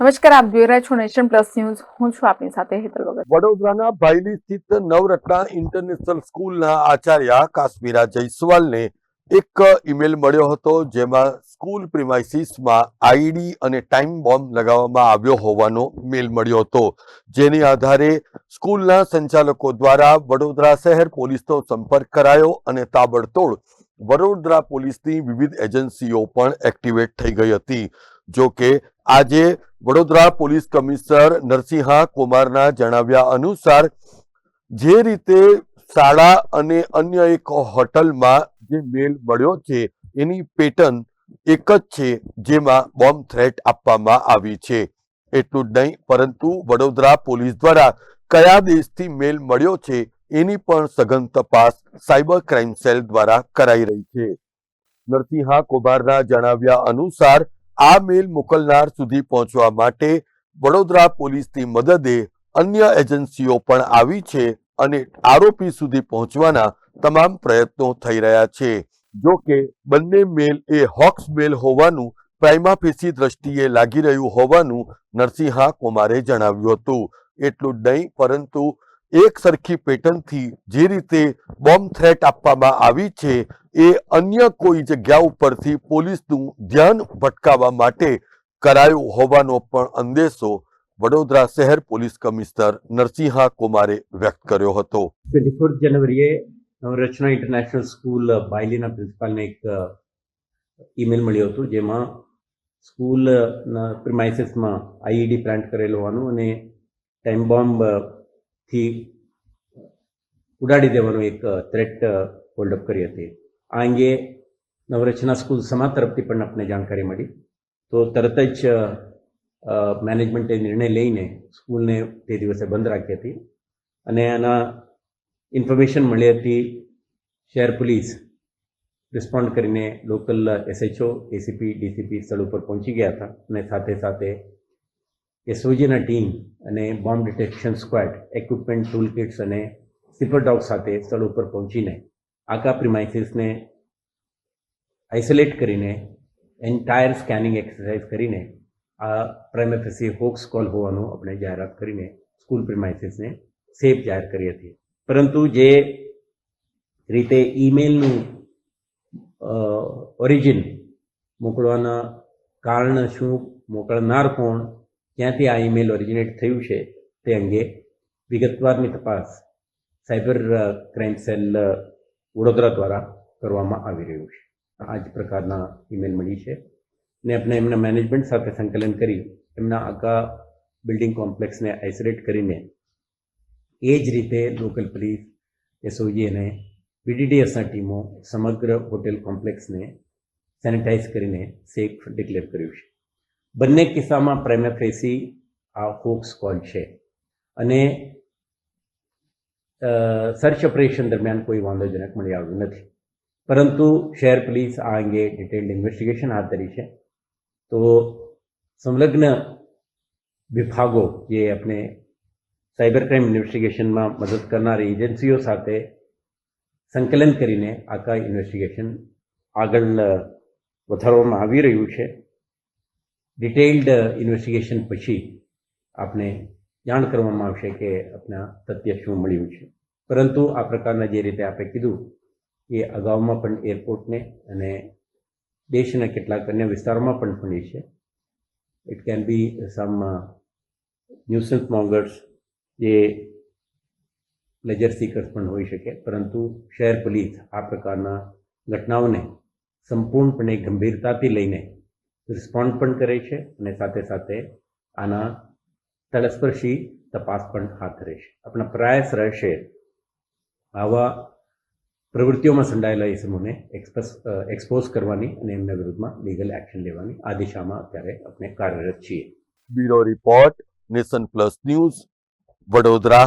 નમસ્કાર, આપ જોઈ રહ્યા છો નેશન પ્લસ ન્યૂઝ. હું છું આપની સાથે હેતલ વગર. વડોદરાના ભાયલી સ્થિત નવરત્ના ઇન્ટરનેશનલ સ્કૂલના આચાર્ય કાશ્મીરા જયસ્વાલને એક ઈમેલ મળ્યો હતો જેમાં સ્કૂલ પ્રિમાઇસીસમાં આઈડી અને ટાઈમ બોમ્બ લગાવવામાં આવ્યો હોવાનો મેલ મળ્યો હતો. જેની આધારે સ્કૂલના સંચાલકો દ્વારા વડોદરા શહેર પોલીસનો સંપર્ક કરાયો અને તાબડતોડ વડોદરા પોલીસની વિવિધ એજન્સીઓ પણ એક્ટિવેટ થઈ ગઈ હતી. જો કે આજે વડોદરા પોલીસ કમિશનર નરસિંહા કુમારના જણાવ્યા અનુસાર જે રીતે શાળા અને અન્ય એક હોટલમાં જે મેલ મળ્યો છે, એની પેટર્ન એક જ છે, જેમાં બોમ્બ થ્રેટ આપવામાં આવી છે. એટલું જ નહીં, પરંતુ વડોદરા પોલીસ દ્વારા કયા દેશથી મેલ મળ્યો છે, એની પણ સઘન તપાસ સાયબર ક્રાઇમ સેલ દ્વારા કરાઈ રહી છે. નરસિંહા કુમારના જણાવ્યા અનુસાર આ મેલ મોકલનાર સુધી પહોંચવા માટે વડોદરા પોલીસની મદદે અન્ય એજન્સીઓ પણ આવી છે અને આરોપી સુધી પહોંચવાના તમામ પ્રયત્નો થઈ રહ્યા છે. જો કે, બંને મેલ એ હોક્સ મેલ હોવાનું પ્રાઇમાફેસી દ્રષ્ટિએ લાગી રહ્યું હોવાનું નરસિંહા કુમારે જણાવ્યું હતું. એટલું જ નહીં, પરંતુ એક સરખી પેટર્નથી જે રીતે બોમ્બ થ્રેટ આપવામાં આવી છે, એ અન્ય કોઈ જગ્યા ઉપરથી પોલીસનું ધ્યાન ભટકાવવા માટે કરાયો હોવાનો પણ અંદેશો વડોદરા શહેર પોલીસ કમિશનર નરસિંહા કુમારે વ્યક્ત કર્યો હતો. ટ્વેન્ટી ફોર્થ જાન્યુઆરીએ નવરચના ઇન્ટરનેશનલ સ્કૂલ બાયલીના પ્રિન્સિપાલને એક ઈમેલ મળ્યો હતો, જેમાં સ્કૂલના પ્રિમાઇસીસમાં આઈઈડી પ્લાન્ટ કરેલો હોવાનું અને ટાઈમ બોમ્બથી ઉડાડી દેવાનો એક થ્રેટ હોલ્ડઅપ કરી હતી. આ અંગે નવરચના સ્કૂલ સમાજ તરફથી પણ આપણે જાણકારી મળી. તો તરત જ મેનેજમેન્ટે નિર્ણય લઈને સ્કૂલને તે દિવસે બંધ રાખી હતી. અને આના ઇન્ફોર્મેશન મળી હતી શહેર પોલીસ રિસ્પોન્ડ કરીને લોકલ એસએચઓ એસીપી ડીસીપી સ્થળ ઉપર પહોંચી ગયા હતા. અને સાથે સાથે એસઓજીના ટીમ અને bomb detection squad equipment tool kits અને સ્લીપર ડોગ સાથે સ્થળ ઉપર પહોંચીને આકા પ્રિમાઇસીસને આઇસોલેટ કરીને એન્ટાયર સ્કેનિંગ એક્સરસાઇઝ કરીને આ પ્રાઇમેફેસી હોક્સ કોલ હોવાનું આપણે જાહેરાત કરીને સ્કૂલ પ્રિમાઇસીસને સેફ જાહેર કરી હતી. પરંતુ જે રીતે ઈમેલનું ઓરિજિન મોકલવાના કારણ શું, મોકલનાર કોણ ક્યાંથી આ ઈમેલ ઓરિજિનેટ થયું છે તે અંગે વિગતવારની તપાસ સાયબર ક્રાઇમ સેલ વડોદરા દ્વારા કરવામાં આવી રહ્યું છે. આ જ પ્રકારના ઈમેલ મળી છે. ને આપણે એમના મેનેજમેન્ટ સાથે સંકલન કરી એમના આખા બિલ્ડિંગ કોમ્પ્લેક્સને આઇસોલેટ કરીને એ જ રીતે લોકલ પોલીસ એસઓજી અને બીડીડીએસના ટીમો સમગ્ર હોટેલ કોમ્પ્લેક્સને સેનિટાઇઝ કરીને સેફ ડિક્લેર કર્યું છે. બંને કિસ્સામાં પ્રેમેફેસી આ હોક્સ કોલ છે? અને સર્ચ ઓપરેશન દરમિયાન કોઈ વાંધોજનક મળી આવ્યું નથી. પરંતુ શહેર પોલીસ આ અંગે ડિટેલ્ડ ઇન્વેસ્ટિગેશન હાથ ધરી છે. તો સંલગ્ન વિભાગો જે આપણે સાયબર ક્રાઇમ ઇન્વેસ્ટિગેશનમાં મદદ કરનારી એજન્સીઓ સાથે સંકલન કરીને આખા ઇન્વેસ્ટિગેશન આગળ વધારવામાં આવી રહ્યું છે. ડિટેઇલ્ડ ઇન્વેસ્ટિગેશન પછી આપણે જાણ કરવામાં આવશે કે આપના તથ્ય શું મળ્યું છે. પરંતુ આ પ્રકારના જે રીતે આપણે કીધું, એ અગાઉમાં પણ એરપોર્ટને અને દેશના કેટલાક અન્ય વિસ્તારોમાં પણ બની છે. It can be some nuisance mongers જે પ્લેજર સીકર્સ પણ હોઈ શકે. પરંતુ શહેર પોલીસ આ પ્રકારના ઘટનાઓને સંપૂર્ણપણે ગંભીરતાથી લઈને રિસ્પોન્ડ પણ કરે છે અને સાથે સાથે આના તલસ્પર્શી તપાસ પણ હાથ છે. આપણા પ્રયાસ રહેશે આવા પ્રવૃત્તિઓમાં સંડાયેલા ઇસમોને એક્સપસ એક્સપોઝ કરવાની અને એમના વિરુદ્ધમાં લીગલ એક્શન લેવાની આ દિશામાં અત્યારે આપણે કાર્યરત છીએ. Bureau report, Nation Plus news, Vadodara.